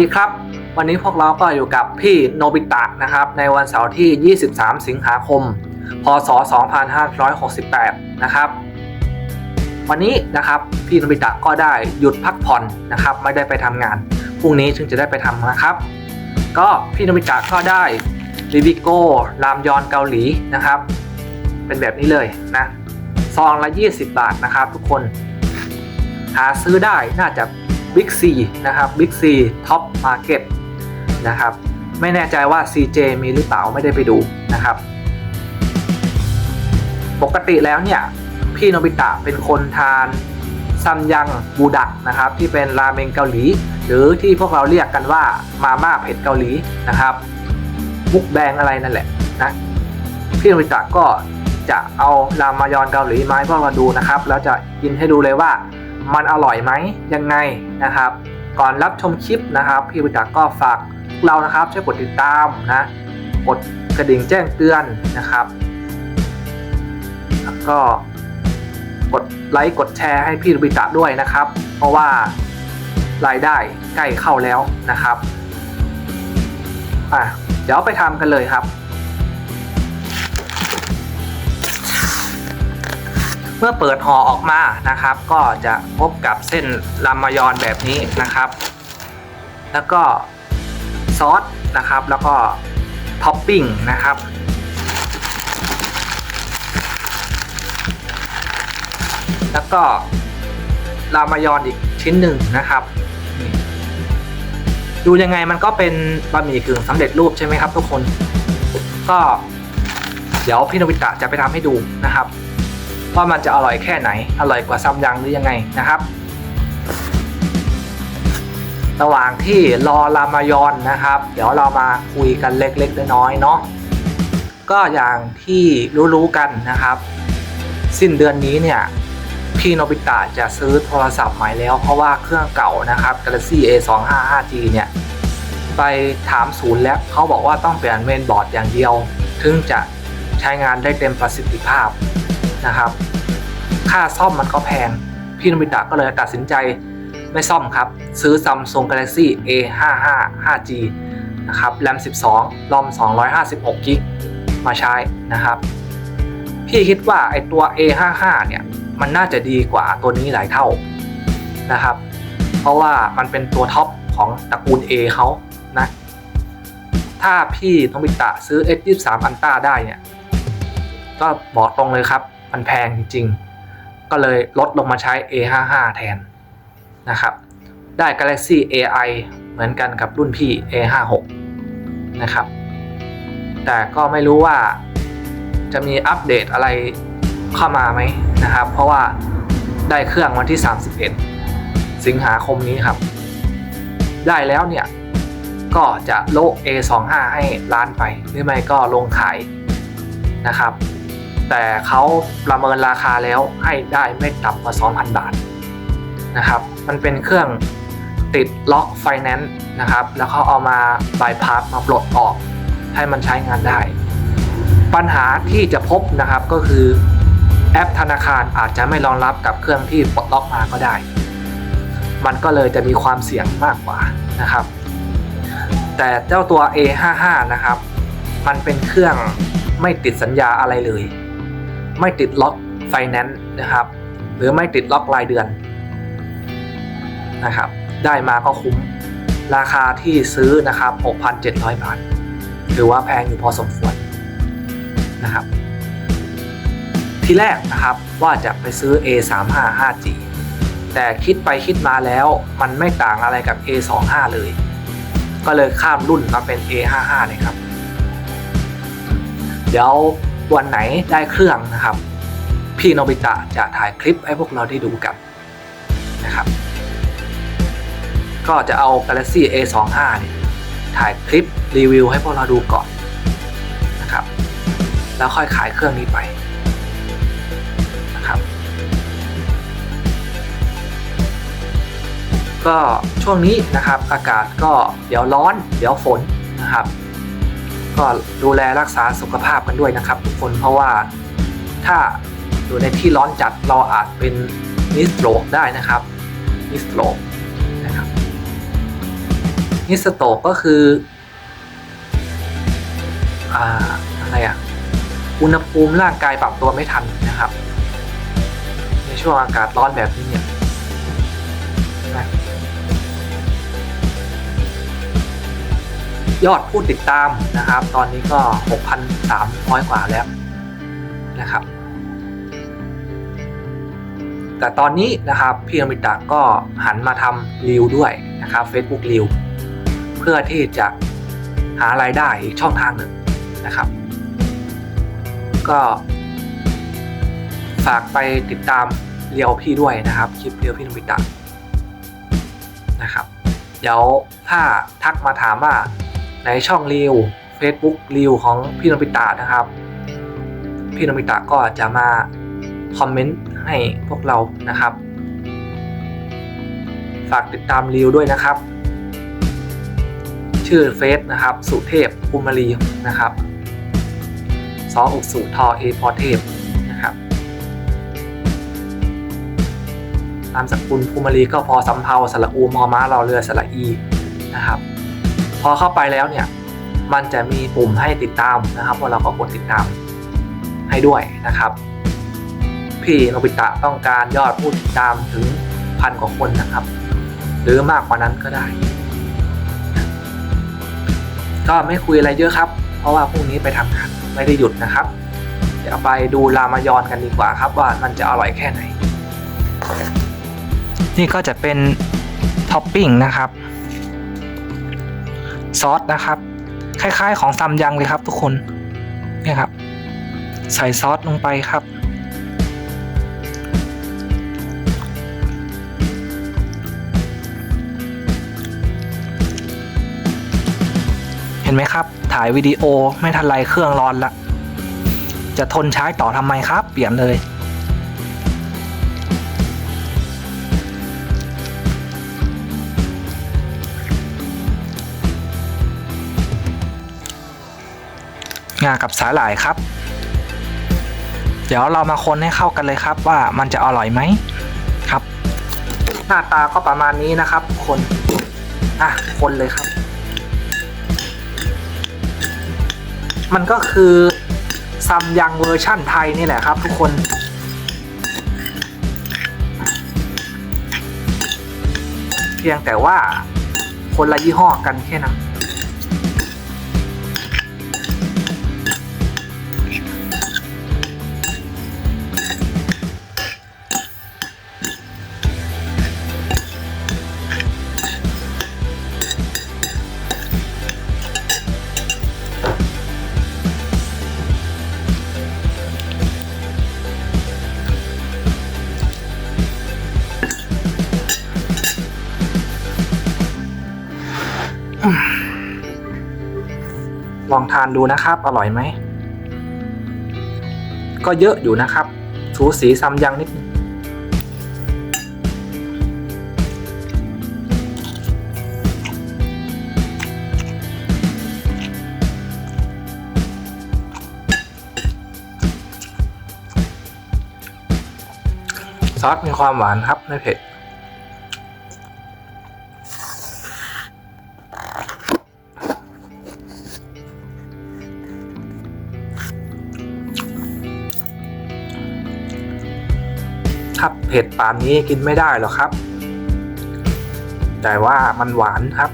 ดีครับ วันนี้พวกเราก็อยู่กับพี่โนบิตะนะครับ ในวันเสาร์ที่ 23 สิงหาคม พศ 2568 นะครับ วันนี้นะครับพี่โนบิตะก็ได้หยุดพักผ่อนนะครับ ไม่ได้ไปทำงาน พรุ่งนี้ถึงจะได้ไปทำนะครับ ก็พี่โนบิตะก็ได้ลิบิโก้รามยอนเกาหลีนะครับ เป็นแบบนี้เลยนะซองละ 20 บาทนะครับ ทุกคน หาซื้อได้น่าจะ Big C นะครับ Big C Top Market นะครับไม่แน่ใจว่า CJ มีหรือเปล่าไม่ได้ไปดูนะครับ ปกติแล้วเนี่ย พี่โนบิตะเป็นคนทานซัมยังบูดักนะครับ ที่เป็นราเมงเกาหลี หรือที่พวกเราเรียกกันว่ามาม่าเผ็ดเกาหลีนะครับมุกแบงอะไรนั่นแหละนะพี่โนบิตะก็จะเอารามายอนเกาหลีมาให้พวกเราดูนะครับ แล้วจะกินให้ดูเลยว่า มันอร่อยไหมยังไงนะครับ ก่อนรับชมคลิปนะครับพี่บิตะก็ฝากพวกเรานะครับช่วยกดติดตามนะกดกระดิ่งแจ้งเตือนนะครับ แล้วก็กดไลค์กดแชร์ให้พี่โนบิตะด้วยนะครับ เพราะว่ารายได้ใกล้เข้าแล้วนะครับอะเดี๋ยวไปทำกันเลยครับ เมื่อเปิดห่อออกมานะครับ ก็จะพบกับเส้นรามายอนแบบนี้นะครับ แล้วก็ซอสนะครับ แล้วก็ท็อปปิ้งนะครับแล้วก็รามายอนอีกชิ้นหนึ่งนะครับ ดูยังไงมันก็เป็นบะหมี่กึ่งสำเร็จรูปใช่ไหมครับทุกคน ก็ เดี๋ยวพี่นบิตะจะไปทำให้ดูนะครับ ว่ามันจะอร่อยแค่ไหน อร่อยกว่าซัมยังหรือยังไงนะครับ ระหว่างที่รอรามายอนนะครับ เดี๋ยวเรามาคุยกันเล็กๆน้อยๆเนาะก็อย่างที่รู้ๆกันนะครับ สิ้นเดือนนี้เนี่ยพี่โนบิตะจะซื้อโทรศัพท์ใหม่แล้ว เพราะว่าเครื่องเก่านะครับ Galaxy A255G เนี่ย ไปถามศูนย์แล้วเขาบอกว่าต้องเปลี่ยนเมนบอร์ดอย่างเดียว ถึงจะใช้งานได้เต็มประสิทธิภาพ นะครับ ค่าซ่อมมันก็แพง พี่โนบิตะก็เลยตัดสินใจไม่ซ่อมครับ ซื้อ Samsung Galaxy A55 5G นะครับแรม 12 รอม 256 g b มาใช้นะครับ พี่คิดว่าไอตัว A55 เนี่ยมันน่าจะดีกว่าตัวนี้หลายเท่านะครับ เพราะว่ามันเป็นตัวท็อปของตระกูล A เขานะ ถ้าพี่โนบิตะซื้อ S23 Ultra ได้เนี่ย ก็บอกตรงเลยครับ มันแพงจริงๆ ก็เลยลดลงมาใช้ A55 แทนนะครับ ได้ Galaxy AI เหมือนกันกับรุ่นพี่ A56 นะครับ แต่ก็ไม่รู้ว่าจะมีอัปเดตอะไรเข้ามาไหมนะครับ เพราะว่าได้เครื่องวันที่ 31 สิงหาคมนี้ครับ ได้แล้วเนี่ย ก็จะโล A25 ให้ร้านไป หรือไม่ก็ลงขายนะครับ แต่เขาประเมินราคาแล้วให้ได้ไม่ต่ำกว่า 2,000 บาทนะครับ มันเป็นเครื่องติดล็อกไฟแนนซ์นะครับ แล้วเขาเอามาบายพาสมาปลดออกให้มันใช้งานได้ ปัญหาที่จะพบนะครับก็คือแอปธนาคารอาจจะไม่รองรับกับเครื่องที่ปลดล็อกมาก็ได้ มันก็เลยจะมีความเสี่ยงมากกว่านะครับ แต่เจ้าตัว A55 นะครับ มันเป็นเครื่องไม่ติดสัญญาอะไรเลย ไม่ติดล็อกไฟแนนซ์นะครับ หรือไม่ติดล็อกรายเดือนนะครับ ได้มาก็คุ้ม ราคาที่ซื้อนะครับ 6,700 บาทหรือว่าแพงอยู่พอสมควรนะครับ ที่แรกนะครับว่าจะไปซื้อ A35 5G แต่คิดไปคิดมาแล้วมันไม่ต่างอะไรกับ A25 เลย ก็เลยข้ามรุ่นมาเป็น A55 เลยครับ เดี๋ยว วันไหนได้เครื่องนะครับ พี่โนบิตะจะถ่ายคลิปให้พวกเราได้ดูกันนะครับ ก็จะเอา Galaxy A25 เนี่ยถ่ายคลิปรีวิวให้พวกเราดูก่อนนะครับ แล้วค่อยขายเครื่องนี้ไปนะครับ ก็ช่วงนี้นะครับอากาศก็เดี๋ยวร้อนเดี๋ยวฝนนะครับ ก็ดูแลรักษาสุขภาพกันด้วยนะครับ ทุกคนเพราะว่าถ้าอยู่ในที่ร้อนจัดเราอาจเป็นนิสโตรกได้นะครับนิสโตรกนะครับฮิสโตกก็คืออ่าอะไรอะอุณหภูมิร่างกายปรับตัวไม่ทันนะครับ ในช่วงอากาศร้อนแบบนี้เนี่ย ยอดผู้ติดตามนะครับ ตอนนี้ก็ 6,300 กว่าแล้วนะครับ แต่ตอนนี้นะครับพี่อมิตะก็หันมาทำรีวด้วยนะครับ Facebook รีวเพื่อที่จะหารายได้อีกช่องทางหนึ่งนะครับ ก็ฝากไปติดตามเรียวพี่ด้วยนะครับ คลิปเรียวพี่นมิตะนะครับ เดี๋ยวถ้าทักมาถามว่า ในช่องรีว Facebook รีวของพี่นมิตะนะครับ พี่นมิตะก็จะมาคอมเมนต์ให้พวกเรานะครับ ฝากติดตามรีวด้วยนะครับ ชื่อเฟซนะครับ สุเทพภูมิรีนะครับซออุสุทอเอพอเทพนะครับนามสกุลภูมิรีก็พอสำเพาสระอูมอม้ารอเรือสระอีนะครับ พอเข้าไปแล้วเนี่ย มันจะมีปุ่มให้ติดตามนะครับว่าเราก็กดติดตามให้ด้วยนะครับ พี่โนบิตะต้องการยอดผู้ติดตามถึงพันกว่าคนนะครับ หรือมากกว่านั้นก็ได้ ก็ไม่คุยอะไรเยอะครับ เพราะว่าพรุ่งนี้ไปทำงานไม่ได้หยุดนะครับ เดี๋ยวไปดูรามายอนกันดีกว่าครับว่ามันจะอร่อยแค่ไหน นี่ก็จะเป็นท็อปปิ้งนะครับ ซอสนะครับ คล้ายๆ ของซัมยังเลยครับทุกคนนี่ครับ ใส่ซอสลงไปครับ เห็นไหมครับ ถ่ายวิดีโอไม่ทันไรเครื่องร้อนละ จะทนใช้ต่อทำไมครับ เปลี่ยนเลย งากับสาหร่ายครับ เดี๋ยวเรามาคนให้เข้ากันเลยครับว่ามันจะอร่อยไหมครับ หน้าตาก็ประมาณนี้นะครับ คนอะคนเลยครับ มันก็คือซัมยังเวอร์ชั่นไทยนี่แหละครับ ทุกคนเพียงแต่ว่าคนละยี่ห้อกันแค่นั้น ลองทานดูนะครับ อร่อยไหม ก็เยอะอยู่นะครับ สูสีซัมยังนิดนึงซอสมีความหวานครับ ไม่เผ็ด เผ็ดปานนี้กินไม่ได้หรอกครับ แต่ว่ามันหวานครับ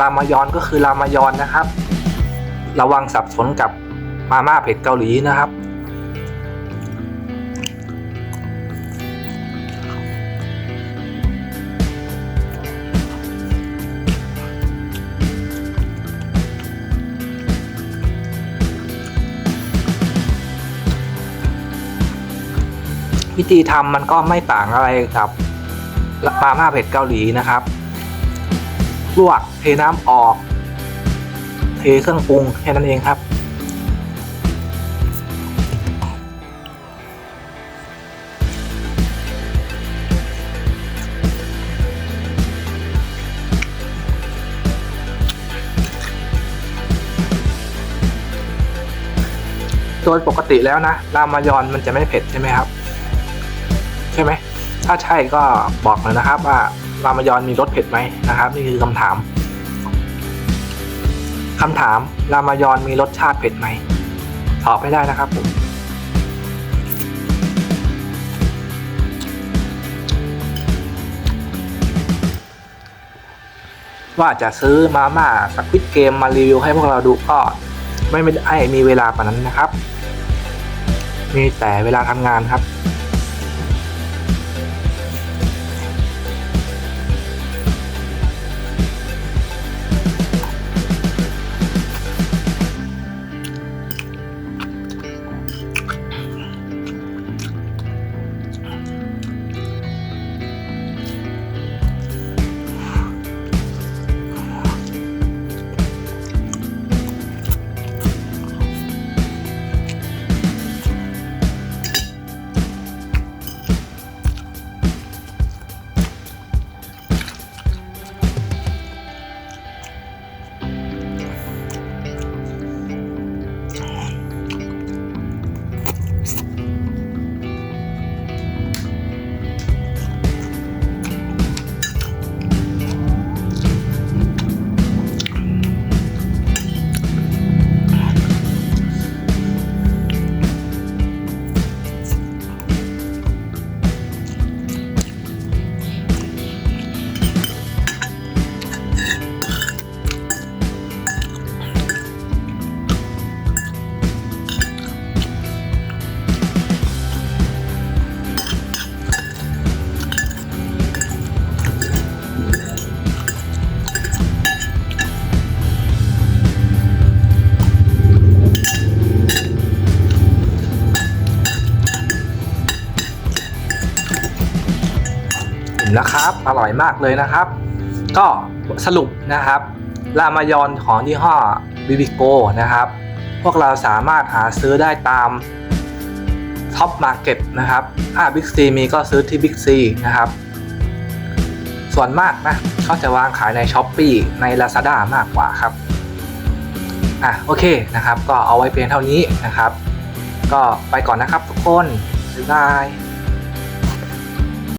รามายอนก็คือรามายอนนะครับ ระวังสับสนกับมาม่าเผ็ดเกาหลีนะครับ วิธีทำมันก็ไม่ต่างอะไรกับมาม่าเผ็ดเกาหลีนะครับ ลวกเทน้ำออก เทเครื่องปรุงแค่นั้นเองครับ โดยปกติแล้วนะรามายอนมันจะไม่เผ็ดใช่ไหมครับ ใช่ไหมถ้าใช่ก็บอกหน่อยนะครับว่า รามยอนมีรสเผ็ดไหมนะครับ นี่คือคำถามคำถามรามยอนมีรสชาติเผ็ดไหมตอบไม่ได้นะครับผมว่าจะซื้อมาม่าสควิตเกมมารีวิวให้พวกเราดูก็ไม่ได้มีเวลาปานนั้นนะครับ มีแต่เวลาทำงานครับ ร่อยมากเลยนะครับ ก็สรุปนะครับรามายอนของยี่ห้อบิบิโกนะครับ พวกเราสามารถหาซื้อได้ตามท็อปมาร์เก็ตนะครับถ้าบิ๊กซีมีก็ซื้อที่บิ๊กซีนะครับ ส่วนมากนะเขาจะวางขายใน s h อ p e e ใน Lazada มากกว่าครับ อะโอเคนะครับ ก็เอาไว้เพียงเท่านี้นะครับ ก็ไปก่อนนะครับทุกคน บ๊ายบาย